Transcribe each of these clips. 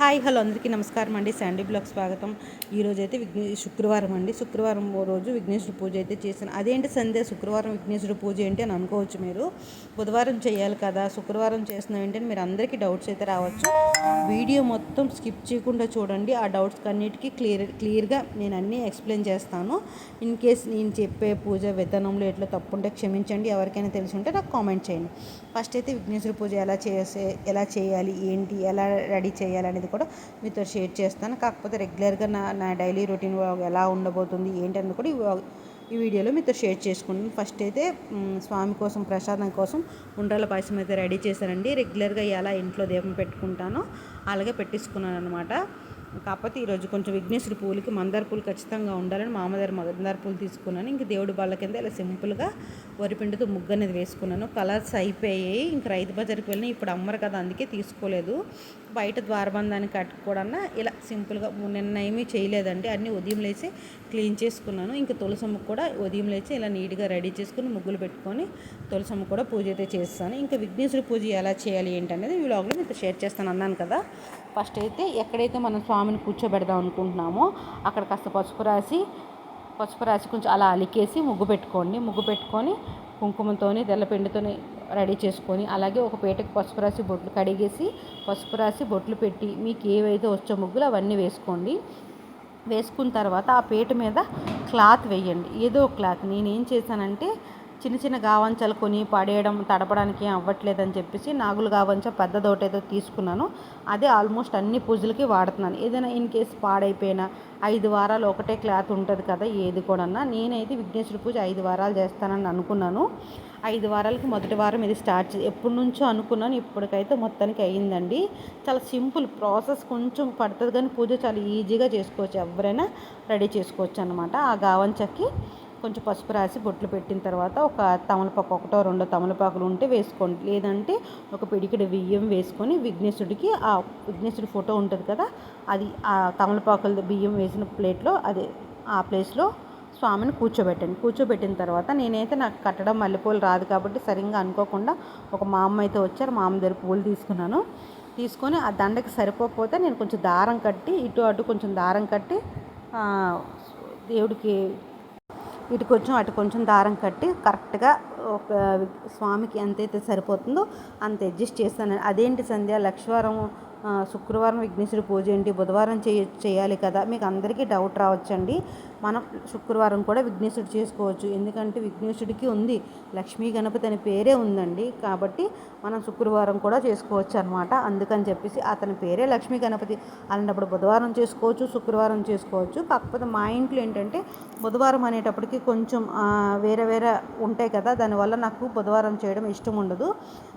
Hi hello అందరికీ నమస్కారం అండి. శాండీ బ్లాగ్ స్వాగతం. ఈరోజు అయితే విఘ్నే శుక్రవారం అండి. శుక్రవారం రోజు విఘ్నేశ్వర పూజ అయితే చేశాను. అదేంటి సందే శుక్రవారం విఘ్నేశ్వర పూజ ఏంటి అని అనుకోవచ్చు మీరు. బుధవారం చేయాలి కదా శుక్రవారం చేస్తున్నాం ఏంటి అని మీరు అందరికీ డౌట్స్ అయితే రావచ్చు. వీడియో మొత్తం స్కిప్ చేయకుండా చూడండి. ఆ డౌట్స్ అన్నిటికీ క్లియర్ క్లియర్గా నేను అన్నీ ఎక్స్ప్లెయిన్ చేస్తాను. ఇన్ కేస్ నేను చెప్పే పూజ విధానంలో ఎట్లా తప్పు ఉంటే క్షమించండి. ఎవరికైనా తెలిసి ఉంటే నాకు కామెంట్ చేయండి. ఫస్ట్ అయితే విఘ్నేశ్వర పూజ ఎలా చేసే ఎలా చేయాలి ఏంటి ఎలా రెడీ చేయాలి అనేది కూడా మీతో షేర్ చేస్తాను. కాకపోతే రెగ్యులర్గా నా నా డైలీ రొటీన్ ఎలా ఉండబోతుంది ఏంటన్నది కూడా ఈ ఈ వీడియోలో మీతో షేర్ చేసుకుంటాను ఫస్ట్ అయితే స్వామి కోసం ప్రసాదం కోసం ఉండ్రాల పాయసం అయితే రెడీ చేశానండి. రెగ్యులర్గా ఎలా ఇంట్లో దీపం పెట్టుకుంటానో. అలాగే పెట్టించుకున్నాను అనమాట కాకపోతే ఈరోజు కొంచెం విఘ్నేశ్వరి పూలకి మందార పూలు ఖచ్చితంగా ఉండాలని మామదారి మందార పూలు తీసుకున్నాను. ఇంక దేవుడి బాళ్ళ కింద ఇలా సింపుల్గా వరిపిండితో ముగ్గు అనేది వేసుకున్నాను. కలర్స్ అయిపోయాయి. ఇంక రైతు బజార్కి వెళ్ళిన ఇప్పుడు అమ్మరు కదా అందుకే తీసుకోలేదు. బయట ద్వారబంధాన్ని కట్టుకోవడన్నా ఇలా సింపుల్గా నిన్న ఏమీ చేయలేదండి. అన్నీ ఉదయం లేచి క్లీన్ చేసుకున్నాను. ఇంకా తులసమ్మ కూడా ఉదయం లేచి ఇలా నీట్గా రెడీ చేసుకుని ముగ్గులు పెట్టుకొని తులసమ్మ కూడా పూజ అయితే చేస్తాను. ఇంకా విఘ్నేశ్వరి పూజ ఎలా చేయాలి ఏంటనేది ఈ వ్లాగ్లో మీతో షేర్ చేస్తాను. అన్నాను కదా. ఫస్ట్ అయితే ఎక్కడైతే మనం స్వామిని కూర్చోబెడదాం అనుకుంటున్నామో అక్కడ కాస్త పసుపు రాసి పసుపు రాసి కొంచెం అలా అలికేసి ముగ్గు పెట్టుకోండి. ముగ్గు పెట్టుకొని కుంకుమతోని తెల్లపిండితోని రెడీ చేసుకొని అలాగే ఒక పేటకు పసుపు రాసి బొట్లు కడిగేసి పసుపు రాసి బొట్లు పెట్టి మీకు ఏవైతే వచ్చో ముగ్గులు అవన్నీ వేసుకోండి. వేసుకున్న తర్వాత ఆ పేట మీద క్లాత్ వేయండి. ఏదో క్లాత్. నేనేం చేశానంటే చిన్న చిన్న గావంచలు కొని పడేయడం తడపడానికి అవ్వట్లేదని చెప్పేసి నాగులు గావంచ పెద్ద దోటేదో తీసుకున్నాను. అదే ఆల్మోస్ట్ అన్ని పూజలకి వాడుతున్నాను. ఏదైనా ఇన్ కేసు పాడైపోయినా ఐదు వారాలు ఒకటే క్లాత్ ఉంటుంది కదా ఏది కూడా నేనైతే విఘ్నేశ్వర పూజ ఐదు వారాలు చేస్తానని అనుకున్నాను. ఐదు వారాలకి మొదటి వారం ఇది స్టార్ట్ ఎప్పటి నుంచో అనుకున్నాను. ఇప్పటికైతే మొత్తానికి అయ్యిందండి. చాలా సింపుల్ ప్రాసెస్. కొంచెం పడుతుంది కానీ పూజ చాలా ఈజీగా చేసుకోవచ్చు. ఎవరైనా రెడీ చేసుకోవచ్చు అనమాట ఆ గావంచకి. కొంచెం పసుపు రాసి బొట్లు పెట్టిన తర్వాత ఒక తమలపాకు ఒకటో రెండో తమలపాకులు ఉంటే వేసుకోండి. లేదంటే ఒక పిడికిడి బియ్యం వేసుకొని విఘ్నేశుడికి ఆ విఘ్నేశుడి ఫోటో ఉంటుంది కదా అది ఆ తమలపాకుల బియ్యం వేసిన ప్లేట్లో అది ఆ ప్లేస్లో స్వామిని కూర్చోబెట్టండి. కూర్చోబెట్టిన తర్వాత నేనైతే నాకు కట్టడం మల్లెపూలు రాదు కాబట్టి సరిగ్గా అనుకోకుండా ఒక మా అమ్మ అయితే వచ్చారు మా అమ్మ దగ్గర పూలు తీసుకున్నాను. తీసుకొని ఆ దండకి సరిపోకపోతే నేను కొంచెం దారం కట్టి ఇటు అటు కొంచెం దారం కట్టి దేవుడికి ఇటు కొంచెం అటు కొంచెం దారం కట్టి కరెక్ట్గా ఒక స్వామికి ఎంతైతే సరిపోతుందో అంత అడ్జస్ట్ చేస్తాను అదేంటి సంధ్య లక్షవారం శుక్రవారం విఘ్నేశ్వరి పూజ ఏంటి? బుధవారం చేయ చేయాలి కదా? మీకు అందరికీ డౌట్ రావచ్చండి. మనం శుక్రవారం కూడా విఘ్నేశ్వరుడు చేసుకోవచ్చు. ఎందుకంటే విఘ్నేశ్వరుడికి ఉంది. లక్ష్మీ గణపతి అనే పేరే ఉందండి. కాబట్టి మనం శుక్రవారం కూడా చేసుకోవచ్చు అనమాట అందుకని చెప్పేసి అతని పేరే లక్ష్మీ గణపతి అలాంటప్పుడు బుధవారం చేసుకోవచ్చు శుక్రవారం చేసుకోవచ్చు. కాకపోతే మా ఇంట్లో ఏంటంటే బుధవారం అనేటప్పటికి కొంచెం వేరే వేరే ఉంటాయి కదా? దానివల్ల నాకు బుధవారం చేయడం ఇష్టం ఉండదు.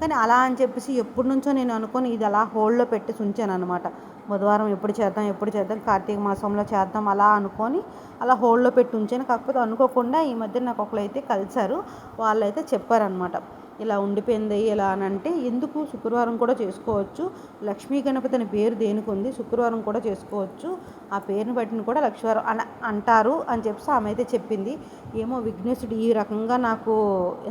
కానీ అలా అని చెప్పేసి ఎప్పటి నుంచో నేను అనుకొని ఇది అలా హోల్డ్లో పెట్టేసి ఉంచాను అనమాట బుధవారం ఎప్పుడు చేద్దాం ఎప్పుడు చేద్దాం కార్తీక మాసంలో చేద్దాం అలా అనుకొని అలా హోల్డ్లో పెట్టి ఉంచాను. కాకపోతే అనుకోకుండా ఈ మధ్య నాకు ఒకరు అయితే కలిశారు వాళ్ళైతే చెప్పారనమాట ఇలా ఉండిపోయింది ఇలా అని అంటే ఎందుకు శుక్రవారం కూడా చేసుకోవచ్చు. లక్ష్మీ గణపతి అనే పేరు దేనికి ఉంది? శుక్రవారం కూడా చేసుకోవచ్చు. ఆ పేరుని బట్టిని కూడా లక్ష్మీవారం అని అంటారు అని చెప్పి ఆమె అయితే చెప్పింది. ఏమో విఘ్నేశుడు ఈ రకంగా నాకు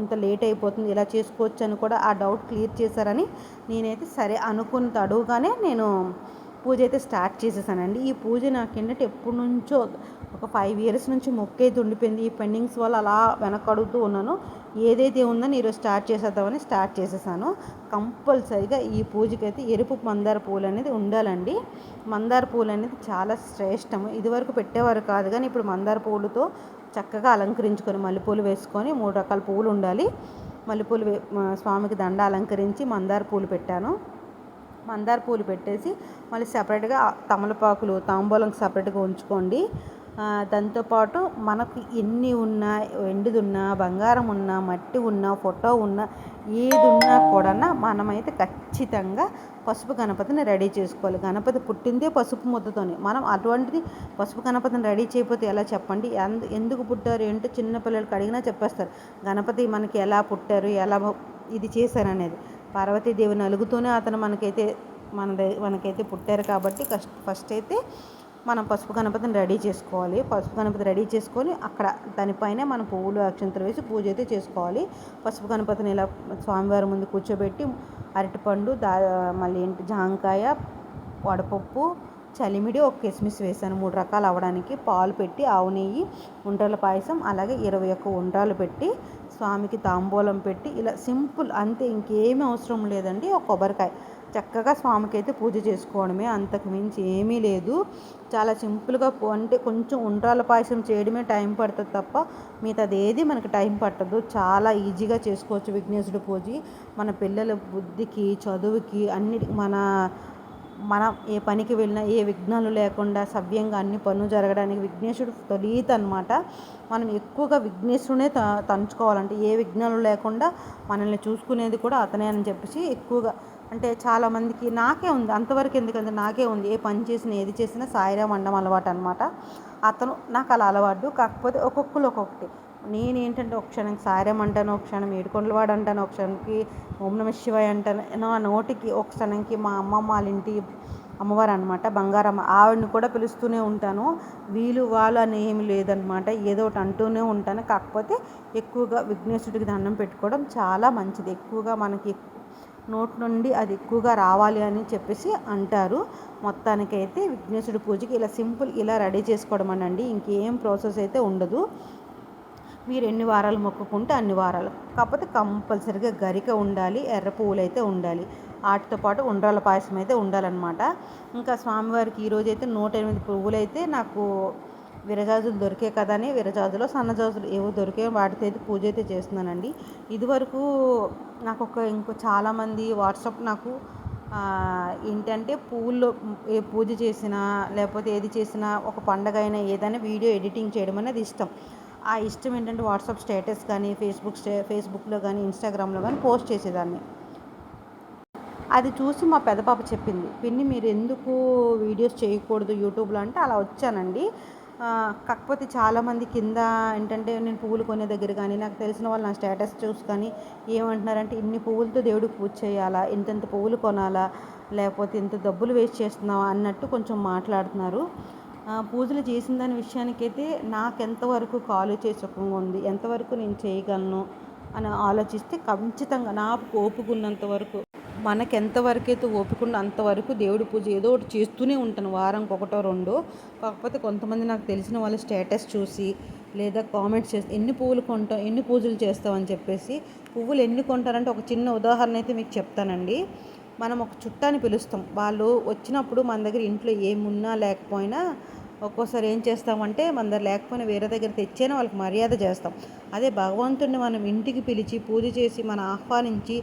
ఎంత లేట్ అయిపోతుంది ఇలా చేసుకోవచ్చు అని కూడా ఆ డౌట్ క్లియర్ చేశారని నేనైతే సరే అనుకున్న అడుగుగానే నేను పూజ అయితే స్టార్ట్ చేసేసానండి. ఈ పూజ నాకేంటంటే ఎప్పటి నుంచో ఒక ఫైవ్ ఇయర్స్ నుంచి మొక్క అయితే ఉండిపోయింది. ఈ పెండింగ్స్ వల్ల అలా వెనకడుగుతూ ఉన్నాను. ఏదైతే ఉందని ఈరోజు స్టార్ట్ చేసేద్దామని స్టార్ట్ చేసేసాను. కంపల్సరిగా ఈ పూజకైతే ఎరుపు మందార పూలు అనేది ఉండాలండి. మందార పూలు అనేది చాలా శ్రేష్టం ఇదివరకు పెట్టేవారు కాదు కానీ ఇప్పుడు మందార పూలతో చక్కగా అలంకరించుకొని మల్లెపూలు వేసుకొని మూడు రకాల పూలు ఉండాలి. మల్లెపూలు స్వామికి దండ అలంకరించి మందార పూలు పెట్టాను. మందార పూలు పెట్టేసి మళ్ళీ సపరేట్గా తమలపాకులు తాంబూలంకి సపరేట్గా ఉంచుకోండి. దాంతోపాటు మనకు ఎన్ని ఉన్నా వెండిది ఉన్నా బంగారం ఉన్నా మట్టి ఉన్నా ఫోటో ఉన్నా ఏది ఉన్నా కూడా మనమైతే ఖచ్చితంగా పసుపు గణపతిని రెడీ చేసుకోవాలి. గణపతి పుట్టిందే పసుపు ముద్దతోనే. మనం అటువంటిది పసుపు గణపతిని రెడీ చేయకపోతే ఎలా చెప్పండి? ఎందుకు పుట్టారు? ఏంటో? చిన్నపిల్లలకి అడిగినా చెప్పేస్తారు. గణపతి మనకి ఎలా పుట్టారు? ఎలా ఇది చేశారనేది. పార్వతీదేవి నలుగుతూనే అతను మనకైతే మన మనకైతే పుట్టారు కాబట్టి ఫస్ట్ అయితే మనం పసుపు గణపతిని రెడీ చేసుకోవాలి. పసుపు గణపతి రెడీ చేసుకొని అక్కడ దానిపైన మనం పువ్వులు అక్షంతలు వేసి పూజ అయితే చేసుకోవాలి. పసుపు గణపతిని ఇలా స్వామివారి ముందు కూర్చోబెట్టి అరటిపండు దా మళ్ళీ ఏంటి జాంకాయ వడపప్పు చలిమిడి ఒక కిస్మిస్ వేసాను. మూడు రకాలు అవ్వడానికి పాలు పెట్టి ఆవు నెయ్యి ఉండ్రాల పాయసం అలాగే ఇరవై ఒక్క ఉండ్రాలు పెట్టి స్వామికి తాంబూలం పెట్టి ఇలా సింపుల్ అంతే ఇంకేమీ అవసరం లేదండి. ఒక కొబ్బరికాయ. చక్కగా స్వామికి అయితే పూజ చేసుకోవడమే అంతకు మించి ఏమీ లేదు. చాలా సింపుల్గా అంటే కొంచెం ఉండ్రాల పాయసం చేయడమే టైం పడుతుంది తప్ప మిగతాది ఏది మనకి టైం పట్టదు. చాలా ఈజీగా చేసుకోవచ్చు విఘ్నేశ్వరుడు పూజ. మన పిల్లల బుద్ధికి చదువుకి అన్నిటి మన మనం ఏ పనికి వెళ్ళినా ఏ విఘ్నాలు లేకుండా సవ్యంగా అన్ని పనులు జరగడానికి విఘ్నేశ్వరుడు తొలీత అనమాట మనం ఎక్కువగా విఘ్నేశ్వరునే త తంచుకోవాలంటే ఏ విఘ్నాలు లేకుండా మనల్ని చూసుకునేది కూడా అతనే అని చెప్పేసి ఎక్కువగా అంటే చాలామందికి నాకే ఉంది. అంతవరకు ఎందుకంటే నాకే ఉంది. ఏ పని చేసినా ఏది చేసినా సాయిరా అండం అలవాటు అనమాట అతను నాకు అలా అలవాటు. కాకపోతే ఒక్కొక్కరు ఒక్కొక్కటి. నేను ఏంటంటే ఒక క్షణం సారం అంటాను ఒక క్షణం ఏడుకొండలవాడు అంటాను ఒక క్షణంకి ఓం నమ శివాయ అంటాను. నా నోటికి ఒక క్షణంకి మా అమ్మమ్మ వాళ్ళ ఇంటి అమ్మవారు అనమాట బంగారమ్మ. ఆవిడని కూడా పిలుస్తూనే ఉంటాను. వీలు వాళ్ళు అని ఏమి లేదనమాట ఏదో ఒకటి అంటూనే ఉంటాను. కాకపోతే ఎక్కువగా విఘ్నేశ్వరుడికి దండం పెట్టుకోవడం చాలా మంచిది. ఎక్కువగా మనకి నోటి నుండి అది ఎక్కువగా రావాలి అని చెప్పేసి అంటారు. మొత్తానికైతే విఘ్నేశ్వరుడి పూజకి ఇలా సింపుల్ ఇలా రెడీ చేసుకోవడం అనండి. ఇంకేం ప్రాసెస్ అయితే ఉండదు. మీరు ఎన్ని వారాలు మొక్కుకుంటే అన్ని వారాలు. కాకపోతే కంపల్సరిగా గరిక ఉండాలి ఎర్ర పువ్వులు అయితే ఉండాలి. వాటితో పాటు ఉండ్రాల పాయసం అయితే ఉండాలన్నమాట. ఇంకా స్వామివారికి ఈరోజు అయితే నూట ఎనిమిది పువ్వులు అయితే నాకు విరజాజులు దొరికే కదా అని విరజాజులో సన్నజాజులు ఏవో దొరికే వాటితో అయితే పూజ అయితే చేస్తున్నానండి. ఇదివరకు నాకు ఒక ఇంకో చాలామంది వాట్సాప్ నాకు ఏంటంటే పువ్వుల్లో ఏ పూజ చేసినా లేకపోతే ఏది చేసినా ఒక పండగ అయినా ఏదైనా వీడియో ఎడిటింగ్ చేయడం అనేది ఇష్టం. ఆ ఇష్టం ఏంటంటే వాట్సాప్ స్టేటస్ కానీ ఫేస్బుక్ స్టే ఫేస్బుక్లో కానీ ఇన్స్టాగ్రామ్లో కానీ పోస్ట్ చేసేదాన్ని. అది చూసి మా పెద్ద పాప చెప్పింది పిన్ని మీరు ఎందుకు వీడియోస్ చేయకూడదు యూట్యూబ్లో? అంటే అలా వచ్చానండి. కాకపోతే చాలామంది కింద ఏంటంటే నేను పువ్వులు కొనే దగ్గర కానీ నాకు తెలిసిన వాళ్ళు నా స్టేటస్ చూసి కానీ ఏమంటున్నారంటే ఇన్ని పువ్వులతో దేవుడికి పూజ చేయాలా? ఇంతంత పువ్వులు కొనాలా? లేకపోతే ఇంత డబ్బులు వేస్ట్ చేస్తున్నావా? అన్నట్టు కొంచెం మాట్లాడుతున్నారు. పూజలు చేసిన దాని విషయానికైతే నాకు ఎంతవరకు కాలు చేసే సుఖంగా ఉంది ఎంతవరకు నేను చేయగలను అని ఆలోచిస్తే ఖచ్చితంగా నాకు ఓపుకున్నంత వరకు మనకి ఎంతవరకు అయితే ఓపిక అంతవరకు దేవుడి పూజ ఏదో ఒకటి చేస్తూనే ఉంటాను వారంకి ఒకటో రెండో. కాకపోతే కొంతమంది నాకు తెలిసిన వాళ్ళ స్టేటస్ చూసి లేదా కామెంట్స్ చేసి ఎన్ని పువ్వులు కొంటాం ఎన్ని పూజలు చేస్తామని చెప్పేసి పువ్వులు ఎన్ని కొంటారంటే ఒక చిన్న ఉదాహరణ అయితే మీకు చెప్తానండి. మనం ఒక చుట్టాన్ని పిలుస్తాం. వాళ్ళు వచ్చినప్పుడు మన దగ్గర ఇంట్లో ఏమున్నా లేకపోయినా ఒక్కోసారి ఏం చేస్తామంటే మన దగ్గర లేకపోయినా వేరే దగ్గర తెచ్చైనా వాళ్ళకి మర్యాద చేస్తాం. అదే భగవంతుడిని మనం ఇంటికి పిలిచి పూజ చేసి మనం ఆహ్వానించి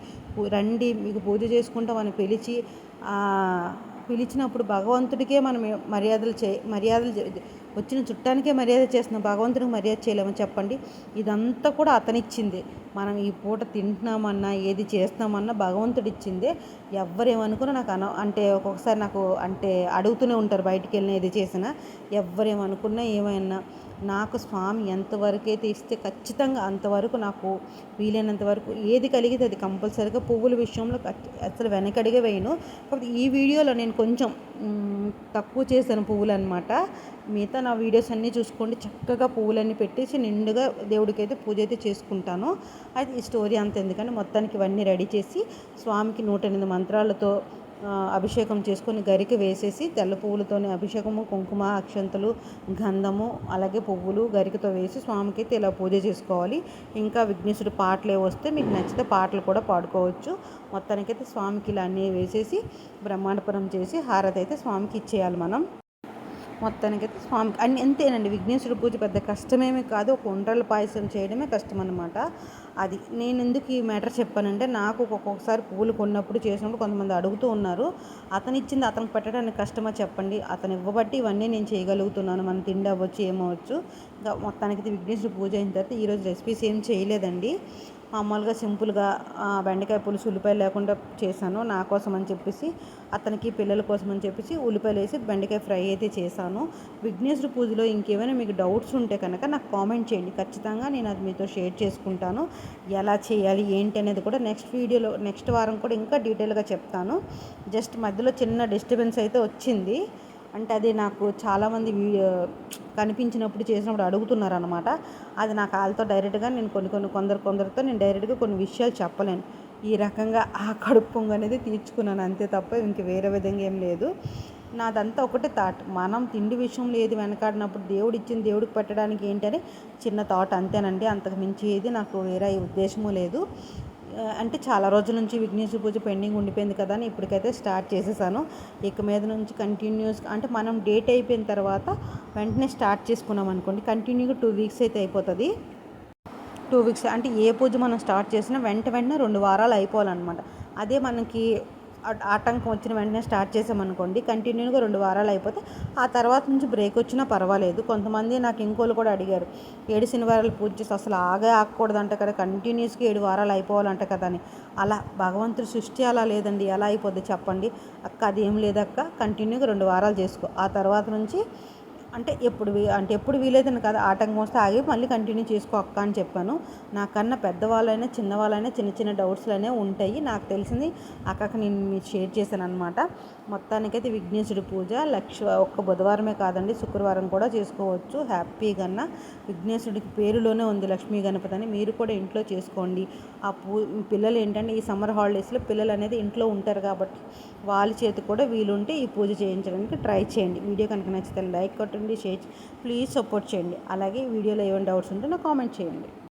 రండి మీకు పూజ చేసుకుంటామని పిలిచి పిలిచినప్పుడు భగవంతుడికే మనం మర్యాదలు చే మర్యాదలు వచ్చిన చుట్టానికే మర్యాద చేస్తున్నాం భగవంతునికి మర్యాద చేయలేమని చెప్పండి. ఇదంతా కూడా అతనిచ్చింది. మనం ఈ పూట తింటున్నామన్నా ఏది చేస్తామన్నా భగవంతుడు ఇచ్చిందే ఎవరేమనుకున్నా నాకు అన అంటే ఒక్కొక్కసారి నాకు అంటే అడుగుతూనే ఉంటారు బయటికి వెళ్ళినా ఏది చేసినా. ఎవరేమనుకున్నా ఏమైనా నాకు స్వామి ఎంతవరకు అయితే ఇస్తే ఖచ్చితంగా అంతవరకు నాకు వీలైనంత వరకు ఏది కలిగితే అది కంపల్సరీగా పువ్వుల విషయంలో అసలు వెనకడిగే వేయను. కాకపోతే ఈ వీడియోలో నేను కొంచెం తక్కువ చేశాను పువ్వులు అనమాట మిగతా నా వీడియోస్ అన్నీ చూసుకోండి. చక్కగా పువ్వులన్నీ పెట్టేసి నిండుగా దేవుడికైతే పూజ అయితే చేసుకుంటాను. అయితే ఈ స్టోరీ అంత ఎందుకంటే మొత్తానికి ఇవన్నీ రెడీ చేసి స్వామికి నూట ఎనిమిది మంత్రాలతో అభిషేకం చేసుకొని గరిక వేసేసి తెల్ల పువ్వులతోనే అభిషేకము కుంకుమ అక్షంతలు గంధము అలాగే పువ్వులు గరికతో వేసి స్వామికి అయితే ఇలా పూజ చేసుకోవాలి. ఇంకా విఘ్నేశ్వరుడు పాటలే వస్తే మీకు నచ్చితే పాటలు కూడా పాడుకోవచ్చు. మొత్తానికైతే స్వామికి ఇలా అన్నీ వేసేసి బ్రహ్మాండపురం చేసి హారతి అయితే స్వామికి ఇచ్చేయాలి మనం. మొత్తానికైతే స్వామికి అన్ని అంతేనండి. విఘ్నేశ్వరుడు పూజ పెద్ద కష్టమేమీ కాదు. ఒక ఉండ్రల పాయసం చేయడమే కష్టం అనమాట అది నేను ఎందుకు ఈ మ్యాటర్ చెప్పానంటే నాకు ఒక్కొక్కసారి పూలు కొన్నప్పుడు చేసినప్పుడు కొంతమంది అడుగుతూ ఉన్నారు. అతను ఇచ్చింది అతనికి పెట్టడానికి కష్టమా చెప్పండి. అతను ఇవ్వబట్టి ఇవన్నీ నేను చేయగలుగుతున్నాను. మనం తిండి అవ్వచ్చు ఏమవచ్చు ఇంకా మొత్తానికి విఘ్నేశ్వర పూజ అయిన తర్వాత ఈరోజు రెసిపీస్ ఏం చేయలేదండి. మామూలుగా సింపుల్గా బెండకాయ పులుసు ఉల్లిపాయలు లేకుండా చేశాను. నా కోసం అని చెప్పేసి అతనికి పిల్లల కోసం అని చెప్పేసి ఉల్లిపాయలు వేసి బెండకాయ ఫ్రై అయితే చేశాను. విఘ్నేశ్వర పూజలో ఇంకేమైనా మీకు డౌట్స్ ఉంటే కనుక నాకు కామెంట్ చేయండి. ఖచ్చితంగా నేను అది మీతో షేర్ చేసుకుంటాను. ఎలా చేయాలి ఏంటి అనేది కూడా నెక్స్ట్ వీడియోలో నెక్స్ట్ వారం కూడా ఇంకా డీటెయిల్గా చెప్తాను. జస్ట్ మధ్యలో చిన్న డిస్టర్బెన్స్ అయితే వచ్చింది. అంటే అది నాకు చాలామంది కనిపించినప్పుడు చేసినప్పుడు అడుగుతున్నారు అనమాట అది నాకు వాళ్ళతో డైరెక్ట్గా నేను కొన్ని కొన్ని కొందరు కొందరితో నేను డైరెక్ట్గా కొన్ని విషయాలు చెప్పలేను. ఈ రకంగా ఆ కడుపు పొంగు అనేది తీర్చుకున్నాను అంతే తప్ప ఇంక వేరే విధంగా ఏం లేదు. నాదంతా ఒకటే థాట్. మనం తిండి విషయంలో ఏది వెనకాడినప్పుడు దేవుడు ఇచ్చిన దేవుడికి పెట్టడానికి ఏంటని చిన్న థాట్ అంతేనండి. అంతకు మించి ఏది నాకు వేరే ఉద్దేశము లేదు. అంటే చాలా రోజుల నుంచి విఘ్నేశ్వర పూజ పెండింగ్ ఉండిపోయింది కదా అని ఇప్పటికైతే స్టార్ట్ చేసేసాను. ఇక మీద నుంచి కంటిన్యూస్ అంటే మనం డేట్ అయిపోయిన తర్వాత వెంటనే స్టార్ట్ చేసుకున్నాం అనుకోండి. కంటిన్యూగా టూ వీక్స్ అయితే అయిపోతుంది. టూ వీక్స్ అంటే ఏ పూజ మనం స్టార్ట్ చేసినా వెంట వెంటనే రెండు వారాలు అయిపోవాలన్నమాట. అదే మనకి ఆటంకం వచ్చిన వెంటనే స్టార్ట్ చేసామనుకోండి కంటిన్యూగా రెండు వారాలు అయిపోతే ఆ తర్వాత నుంచి బ్రేక్ వచ్చినా పర్వాలేదు. కొంతమంది నాకు ఇంకోళ్ళు కూడా అడిగారు ఏడు శనివారాలు పూజ చేసి అసలు ఆగే ఆగకూడదంట కదా కంటిన్యూస్గా ఏడు వారాలు అయిపోవాలంట కదా అని. అలా భగవంతుడి సృష్టి అలా లేదండి ఎలా అయిపోద్ది చెప్పండి. అక్క అది ఏం లేదక్క కంటిన్యూగా రెండు వారాలు చేసుకో. ఆ తర్వాత నుంచి అంటే ఎప్పుడు అంటే ఎప్పుడు వీలైతే కాదు ఆటంకం వస్తే ఆగి మళ్ళీ కంటిన్యూ చేసుకో అక్క అని చెప్పాను. నాకన్నా పెద్దవాళ్ళైనా చిన్నవాళ్ళైనా చిన్న చిన్న డౌట్స్లు ఉంటాయి. నాకు తెలిసింది అక్కకి నేను మీరు షేర్ చేశాను అనమాట మొత్తానికైతే విఘ్నేశ్వరుడి పూజ లక్ష ఒక్క బుధవారమే కాదండి శుక్రవారం కూడా చేసుకోవచ్చు. హ్యాపీగా విఘ్నేశ్వరుడికి పేరులోనే ఉంది లక్ష్మీ గణపతి అని. మీరు కూడా ఇంట్లో చేసుకోండి. ఆ పూ పిల్లలు ఏంటంటే ఈ సమ్మర్ హాలిడేస్లో పిల్లలు అనేది ఇంట్లో ఉంటారు కాబట్టి వాళ్ళ చేతి కూడా వీలుంటే ఈ పూజ చేయించడానికి ట్రై చేయండి. వీడియో కనుక నచ్చితే లైక్ కొట్టండి. షేర్ ప్లీజ్ సపోర్ట్ చేయండి. అలాగే వీడియోలో ఏమైనా డౌట్స్ ఉంటే నాకు కామెంట్ చేయండి.